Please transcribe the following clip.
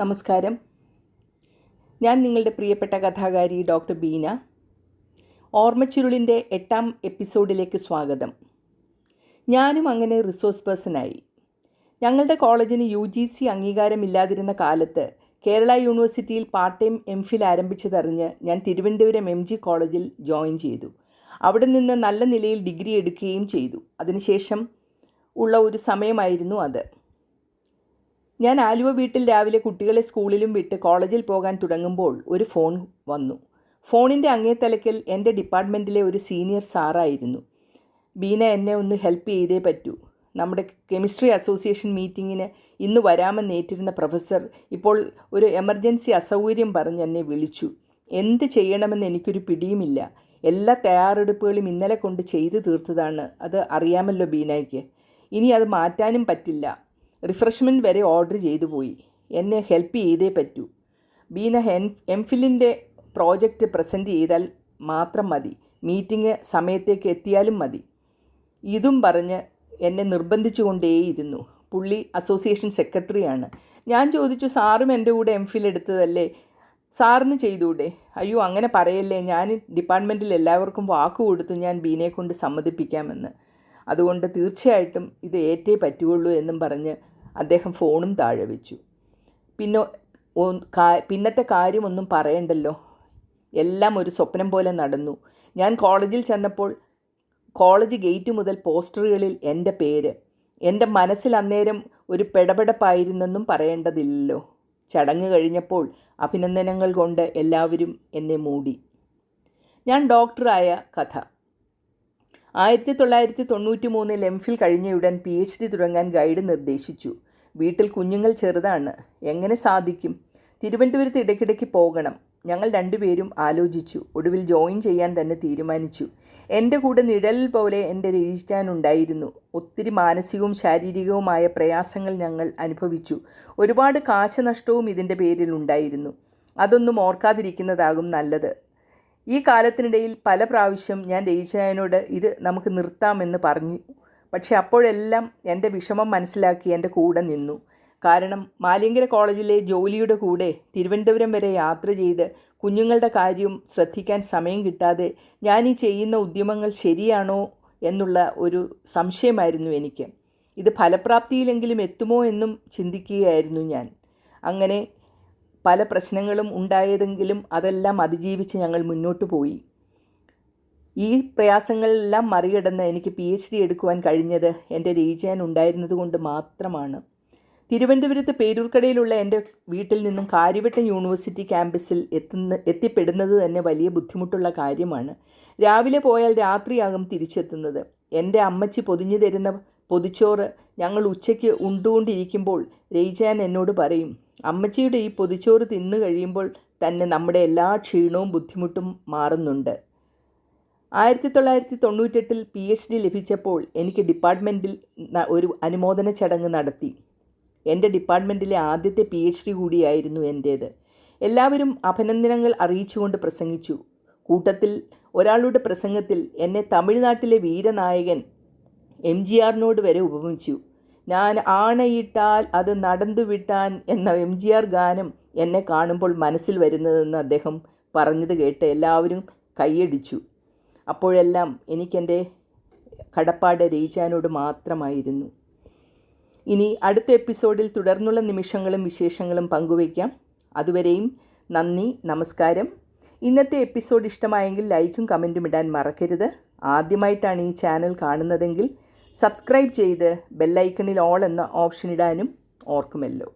നമസ്കാരം. ഞാൻ നിങ്ങളുടെ പ്രിയപ്പെട്ട കഥാകാരി ഡോക്ടർ ബീന. ഓർമ്മച്ചുരുളിന്റെ എട്ടാം എപ്പിസോഡിലേക്ക് സ്വാഗതം. ഞാനും അങ്ങനെ റിസോഴ്സ് പേഴ്സണായി. ഞങ്ങളുടെ കോളേജിന് യു ജി സി അംഗീകാരമില്ലാതിരുന്ന കാലത്ത് കേരള യൂണിവേഴ്സിറ്റിയിൽ പാർട്ട് ടൈം എം ഫിൽ ആരംഭിച്ചതറിഞ്ഞ് ഞാൻ തിരുവനന്തപുരം എം ജി കോളേജിൽ ജോയിൻ ചെയ്തു. അവിടെ നിന്ന് നല്ല നിലയിൽ ഡിഗ്രി എടുക്കുകയും ചെയ്തു. അതിനുശേഷം ഉള്ള ഒരു സമയമായിരുന്നു അത്. ഞാൻ ആലുവ വീട്ടിൽ രാവിലെ കുട്ടികളെ സ്കൂളിലും വിട്ട് കോളേജിൽ പോകാൻ തുടങ്ങുമ്പോൾ ഒരു ഫോൺ വന്നു. ഫോണിന്റെ അങ്ങേത്തലക്കൽ എന്റെ ഡിപ്പാർട്ട്മെന്റിലെ ഒരു സീനിയർ സാറായിരുന്നു. ബീന എന്നെ ഒന്ന് ഹെൽപ്പ് ചെയ്തേ പറ്റൂ. നമ്മുടെ കെമിസ്ട്രി അസോസിയേഷൻ മീറ്റിങ്ങിന് ഇന്ന് വരാമെന്നേറ്റിരുന്ന പ്രൊഫസർ ഇപ്പോൾ ഒരു എമർജൻസി അസൗകര്യം പറഞ്ഞ് എന്നെ വിളിച്ചു. എന്ത് ചെയ്യണമെന്ന് എനിക്കൊരു പിടിയുമില്ല. എല്ലാ തയ്യാറെടുപ്പുകളും ഇന്നലെ കൊണ്ട് ചെയ്തു തീർത്തതാണ്. അത് അറിയാമല്ലോ ബീനയ്ക്ക്. ഇനി അത് മാറ്റാനും പറ്റില്ല. റിഫ്രഷ്മെന്റ് വരെ ഓർഡർ ചെയ്തു പോയി. എന്നെ ഹെൽപ്പ് ചെയ്തേ പറ്റൂ. ബീന ഹെൻ എം പ്രോജക്റ്റ് പ്രസന്റ് ചെയ്താൽ മാത്രം മതി. മീറ്റിംഗ് സമയത്തേക്ക് എത്തിയാലും മതി. ഇതും പറഞ്ഞ് എന്നെ നിർബന്ധിച്ചുകൊണ്ടേയിരുന്നു. പുള്ളി അസോസിയേഷൻ സെക്രട്ടറിയാണ് ഞാൻ ചോദിച്ചു സാറും എന്റെ കൂടെ എം എടുത്തതല്ലേ? സാറിന് ചെയ്തൂടെ? അയ്യോ അങ്ങനെ പറയല്ലേ. ഞാൻ ഡിപ്പാർട്ട്മെന്റിൽ എല്ലാവർക്കും വാക്ക് കൊടുത്തു ഞാൻ ബീനയെ കൊണ്ട് സമ്മതിപ്പിക്കാമെന്ന്. അതുകൊണ്ട് തീർച്ചയായിട്ടും ഇത് ഏറ്റേ പറ്റുകയുള്ളൂ എന്നും പറഞ്ഞ് അദ്ദേഹം ഫോണും താഴെ വെച്ചു. പിന്നെ പിന്നത്തെ കാര്യമൊന്നും പറയണ്ടല്ലോ. എല്ലാം ഒരു സ്വപ്നം പോലെ നടന്നു. ഞാൻ കോളേജിൽ ചെന്നപ്പോൾ കോളേജ് ഗേറ്റ് മുതൽ പോസ്റ്ററുകളിൽ എന്റെ പേര്. എന്റെ മനസ്സിൽ അന്നേരം ഒരു പെടപെടപ്പായിരുന്നെന്നും പറയേണ്ടതില്ലല്ലോ. ചടങ്ങ് കഴിഞ്ഞപ്പോൾ അഭിനന്ദനങ്ങൾ കൊണ്ട് എല്ലാവരും എന്നെ മൂടി. ഞാൻ ഡോക്ടറായ കഥ. ആയിരത്തി തൊള്ളായിരത്തി തൊണ്ണൂറ്റി മൂന്നിൽ എം ഫിൽ കഴിഞ്ഞയുടൻ പി എച്ച് ഡി തുടങ്ങാൻ ഗൈഡ് നിർദ്ദേശിച്ചു. വീട്ടിൽ കുഞ്ഞുങ്ങൾ ചെറുതാണ്. എങ്ങനെ സാധിക്കും? തിരുവനന്തപുരത്ത് ഇടയ്ക്കിടയ്ക്ക് പോകണം. ഞങ്ങൾ രണ്ടുപേരും ആലോചിച്ചു. ഒടുവിൽ ജോയിൻ ചെയ്യാൻ തന്നെ തീരുമാനിച്ചു. എന്റെ കൂടെ നിഴൽ പോലെ എന്റെ രചിക്കാനുണ്ടായിരുന്നു ഒത്തിരി മാനസികവും ശാരീരികവുമായ പ്രയാസങ്ങൾ ഞങ്ങൾ അനുഭവിച്ചു. ഒരുപാട് കാശനഷ്ടവും ഇതിന്റെ പേരിലുണ്ടായിരുന്നു. അതൊന്നും ഓർക്കാതിരിക്കുന്നതാകും നല്ലത്. ഈ കാലത്തിനിടയിൽ പല പ്രാവശ്യം ഞാൻ ദേശായനോട് ഇത് നമുക്ക് നിർത്താമെന്ന് പറഞ്ഞു. പക്ഷേ അപ്പോഴെല്ലാം എന്റെ വിഷമം മനസ്സിലാക്കി എന്റെ കൂടെ നിന്നു. കാരണം മാലിയങ്കര കോളേജിലെ ജോലിയുടെ കൂടെ തിരുവനന്തപുരം വരെ യാത്ര ചെയ്ത് കുഞ്ഞുങ്ങളുടെ കാര്യം ശ്രദ്ധിക്കാൻ സമയം കിട്ടാതെ ഞാൻ ഈ ചെയ്യുന്ന ഉദ്യമങ്ങൾ ശരിയാണോ എന്നുള്ള ഒരു സംശയമായിരുന്നു എനിക്ക്. ഇത് ഫലപ്രാപ്തിയിലെങ്കിലും എത്തുമോ എന്നും ചിന്തിക്കുകയായിരുന്നു ഞാൻ. അങ്ങനെ പല പ്രശ്നങ്ങളും ഉണ്ടായതെങ്കിലും അതെല്ലാം അതിജീവിച്ച് ഞങ്ങൾ മുന്നോട്ട് പോയി. ഈ പ്രയാസങ്ങളെല്ലാം മറികടന്ന് എനിക്ക് പി എച്ച് ഡി എടുക്കുവാൻ കഴിഞ്ഞത് എന്റെ രചിയാൻ ഉണ്ടായിരുന്നത് കൊണ്ട് മാത്രമാണ്. തിരുവനന്തപുരത്ത് പേരൂർക്കടയിലുള്ള എന്റെ വീട്ടിൽ നിന്നും കാര്യവട്ടം യൂണിവേഴ്സിറ്റി ക്യാമ്പസിൽ എത്തുന്ന എത്തിപ്പെടുന്നത് തന്നെ വലിയ ബുദ്ധിമുട്ടുള്ള കാര്യമാണ്. രാവിലെ പോയാൽ രാത്രിയാകും തിരിച്ചെത്തുന്നത്. എന്റെ അമ്മച്ചി പൊതിഞ്ഞു തരുന്ന പൊതിച്ചോറ് ഞങ്ങൾ ഉച്ചയ്ക്ക് ഉണ്ടുകൊണ്ടിരിക്കുമ്പോൾ രയിച്ചാൻ എന്നോട് പറയും അമ്മച്ചിയുടെ ഈ പൊതിച്ചോറ് തിന്നു കഴിയുമ്പോൾ തന്നെ നമ്മുടെ എല്ലാ ക്ഷീണവും ബുദ്ധിമുട്ടും മാറുന്നുണ്ട്. ആയിരത്തി തൊള്ളായിരത്തി തൊണ്ണൂറ്റെട്ടിൽ പി എച്ച് ഡി ലഭിച്ചപ്പോൾ എനിക്ക് ഡിപ്പാർട്ട്മെന്റിൽ ഒരു അനുമോദന ചടങ്ങ് നടത്തി. എന്റെ ഡിപ്പാർട്ട്മെന്റിലെ ആദ്യത്തെ പി എച്ച് ഡി കൂടിയായിരുന്നു എന്റേത്. എല്ലാവരും അഭിനന്ദനങ്ങൾ അറിയിച്ചുകൊണ്ട് പ്രസംഗിച്ചു. കൂട്ടത്തിൽ ഒരാളുടെ പ്രസംഗത്തിൽ എന്നെ തമിഴ്നാട്ടിലെ വീരനായകൻ എം ജി ആറിനോട് വരെ ഉപമിച്ചു. ഞാൻ ആണയിട്ടാൽ അത് നടന്നു വിട്ടാൻ എന്ന എം ജി ആർ ഗാനം എന്നെ കാണുമ്പോൾ മനസ്സിൽ വരുന്നതെന്ന് അദ്ദേഹം പറഞ്ഞത് കേട്ട് എല്ലാവരും കൈയടിച്ചു. അപ്പോഴെല്ലാം എനിക്കെന്റെ കടപ്പാട് രയിച്ചാനോട് മാത്രമായിരുന്നു. ഇനി അടുത്ത എപ്പിസോഡിൽ തുടർന്നുള്ള നിമിഷങ്ങളും വിശേഷങ്ങളും പങ്കുവയ്ക്കാം. അതുവരെയും നന്ദി നമസ്കാരം. ഇന്നത്തെ എപ്പിസോഡ് ഇഷ്ടമായെങ്കിൽ ലൈക്കും കമന്റും ഇടാൻ മറക്കരുത്. ആദ്യമായിട്ടാണ് ഈ ചാനൽ കാണുന്നതെങ്കിൽ സബ്സ്ക്രൈബ് ചെയ്ത് ബെല്ലൈക്കണിൽ ഓൾ എന്ന ഓപ്ഷൻ ഇടാനും ഓർക്കുമല്ലോ.